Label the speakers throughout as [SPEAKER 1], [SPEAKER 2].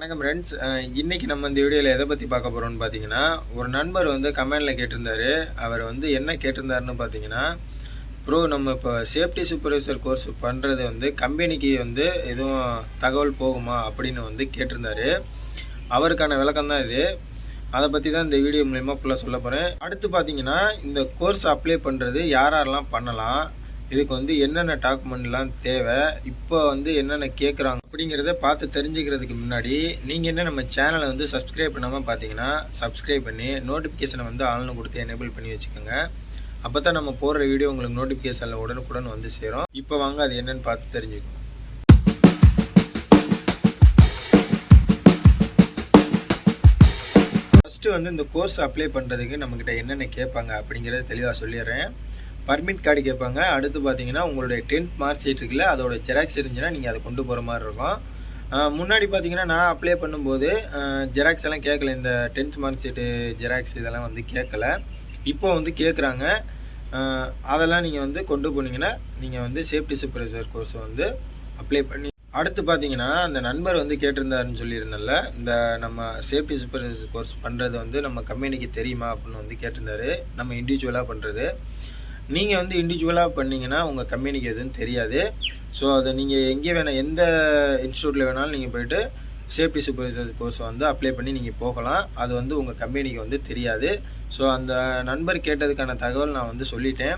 [SPEAKER 1] வணக்கம் ஃப்ரெண்ட்ஸ் இன்றைக்கி நம்ம இந்த வீடியோவில் எதை பற்றி பார்க்க போகிறோம்னு பார்த்தீங்கன்னா ஒரு நண்பர் வந்து கமெண்டில் கேட்டிருந்தார். அவர் வந்து என்ன கேட்டிருந்தாருன்னு பார்த்தீங்கன்னா ப்ரோ நம்ம இப்போ சேஃப்டி சூப்பர்வைசர் கோர்ஸ் பண்ணுறது வந்து கம்பெனிக்கு வந்து எதுவும் தகவல் போகுமா அப்படின்னு வந்து கேட்டிருந்தாரு. அவருக்கான விளக்கம் தான் இது. அதை பற்றி தான் இந்த வீடியோ மூலயமா ஃபுல்லாக சொல்ல போகிறேன் அடுத்து பார்த்தீங்கன்னா இந்த கோர்ஸ் அப்ளை பண்ணுறது யார் யாரெல்லாம் பண்ணலாம்? இதுக்கு வந்து என்னென்ன டாக்குமெண்ட்லாம் தேவை இப்போ வந்து என்னென்ன கேட்குறாங்க அப்படிங்கிறத பார்த்து தெரிஞ்சுக்கிறதுக்கு முன்னாடி நீங்கள் என்ன நம்ம சேனலை வந்து சப்ஸ்கிரைப் பண்ணாமல் பார்த்தீங்கன்னா சப்ஸ்கிரைப் பண்ணி நோட்டிஃபிகேஷனை வந்து ஆன்லைன் கொடுத்து எனேபிள் பண்ணி வச்சுக்கோங்க. அப்போ தான் நம்ம போடுற வீடியோ உங்களுக்கு நோட்டிஃபிகேஷனில் உடனுக்குடன் வந்து சேரும். இப்போ வாங்க அது என்னென்னு பார்த்து தெரிஞ்சுக்கோங்க ஃபஸ்ட்டு வந்து இந்த கோர்ஸ் அப்ளை பண்ணுறதுக்கு நம்மக்கிட்ட என்னென்ன கேட்பாங்க அப்படிங்கிறத தெளிவாக சொல்லிடுறேன். பர்மிட் கார்டு கேட்பாங்க. அடுத்து பார்த்தீங்கன்னா உங்களுடைய டென்த் மார்க் ஷீட் இருக்குல்ல அதோட ஜெராக்ஸ் இருந்துச்சுன்னா நீங்கள் அதை கொண்டு போகிற மாதிரி இருக்கும். முன்னாடி பார்த்தீங்கன்னா நான் அப்ளை பண்ணும்போது ஜெராக்ஸ் எல்லாம் கேட்கல. இந்த டென்த் மார்க் ஷீட்டு ஜெராக்ஸ் இதெல்லாம் வந்து கேட்கல. இப்போ வந்து கேட்குறாங்க. அதெல்லாம் நீங்கள் வந்து கொண்டு போனீங்கன்னா நீங்கள் வந்து சேஃப்டி சூப்பர்வைசர் கோர்ஸ் வந்து அப்ளை பண்ணி அடுத்து பார்த்தீங்கன்னா அந்த நண்பர் வந்து கேட்டிருந்தாருன்னு சொல்லியிருந்தேன்ல இந்த நம்ம சேஃப்டி சூப்பர்வைசர் கோர்ஸ் பண்ணுறது வந்து நம்ம கம்பெனிக்கு தெரியுமா அப்படின்னு வந்து கேட்டிருந்தாரு. நம்ம இண்டிவிஜுவலாக பண்ணுறது நீங்கள் வந்து இண்டிவிஜுவலாக பண்ணிங்கன்னா உங்கள் கம்பெனிக்கு எதுவும் தெரியாது. ஸோ அதை நீங்கள் எங்கே வேணால் எந்த இன்ஸ்டியூட்டில் வேணாலும் நீங்கள் போயிட்டு சேஃப்டி சூப்பர்வைசர் கோர்ஸ் வந்து அப்ளை பண்ணி நீங்கள் போகலாம். அது வந்து உங்கள் கம்பெனிக்கு வந்து தெரியாது. ஸோ அந்த நண்பர் கேட்டதுக்கான தகவல் நான் வந்து சொல்லிட்டேன்.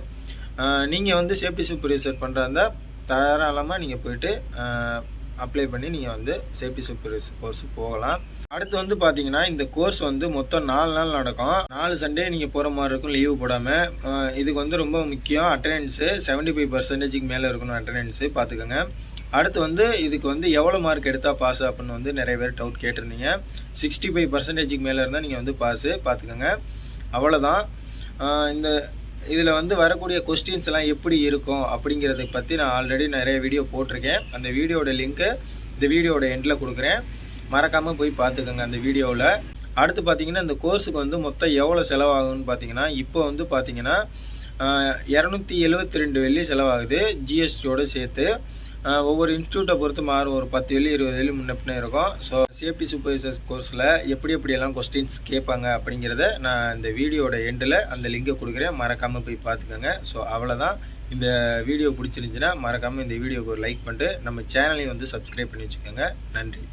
[SPEAKER 1] நீங்கள் வந்து சேஃப்டி சூப்பர்வைசர் பண்ணுறதா தாராளமாக நீங்கள் போயிட்டு அப்ளை பண்ணி நீங்கள் வந்து சேஃப்டி சூப்பர்ஸ் கோர்ஸ் போகலாம். அடுத்து வந்து பார்த்தீங்கன்னா இந்த கோர்ஸ் வந்து மொத்தம் நாலு நாள் நடக்கும். நாலு சண்டே நீங்கள் போகிற மாதிரி இருக்கும் லீவு போடாமல் இதுக்கு வந்து ரொம்ப முக்கியம் அட்டண்டன்ஸு செவன்ட்டி ஃபைவ் பர்சன்டேஜுக்கு மேலே இருக்கணும் அட்டண்டன்ஸு பார்த்துக்கோங்க அடுத்து வந்து இதுக்கு வந்து எவ்வளோ மார்க் எடுத்தால் பாஸ் அப்படின்னு வந்து நிறைய பேர் டவுட் கேட்டிருந்தீங்க. சிக்ஸ்டி ஃபைவ் பர்சன்டேஜுக்கு மேலே இருந்தால் நீங்கள் வந்து பாஸு பார்த்துக்கோங்க அவ்வளோதான் இந்த இதில் வந்து வரக்கூடிய கொஸ்டின்ஸ் எல்லாம் எப்படி இருக்கும் அப்படிங்கிறத பற்றி நான் ஆல்ரெடி நிறைய வீடியோ போட்டிருக்கேன். அந்த வீடியோட லிங்க்கு இந்த வீடியோட எண்டில் கொடுக்குறேன். மறக்காமல் போய் பார்த்துக்கோங்க அந்த வீடியோவில் அடுத்து பார்த்தீங்கன்னா இந்த கோர்ஸுக்கு வந்து மொத்தம் எவ்வளோ செலவாகும்னு பார்த்தீங்கன்னா இப்போ வந்து பார்த்தீங்கன்னா இரநூத்தி எழுபத்தி ரெண்டு வெள்ளி செலவாகுது. ஜிஎஸ்டியோடு சேர்த்து. ஒவ்வொரு இன்ஸ்டியூட்டை பொறுத்து மாறும். ஒரு பத்து வெள்ளி இருபது வெள்ளி முன்ன இருக்கும். ஸோ சேஃப்டி சூப்பர்வைசர்ஸ் கோர்ஸில் எப்படி எப்படியெல்லாம் கொஸ்டின்ஸ் கேட்பாங்க அப்படிங்கிறத நான் இந்த வீடியோட எண்டில் அந்த லிங்கை கொடுக்குறேன். மறக்காமல் போய் பார்த்துக்கோங்க. ஸோ அவ்வளோதான் இந்த வீடியோ பிடிச்சிருந்துச்சுன்னா மறக்காமல் இந்த வீடியோக்கு ஒரு லைக் பண்ணிட்டு நம்ம சேனலையும் வந்து சப்ஸ்கிரைப் பண்ணி வச்சுக்கோங்க. நன்றி.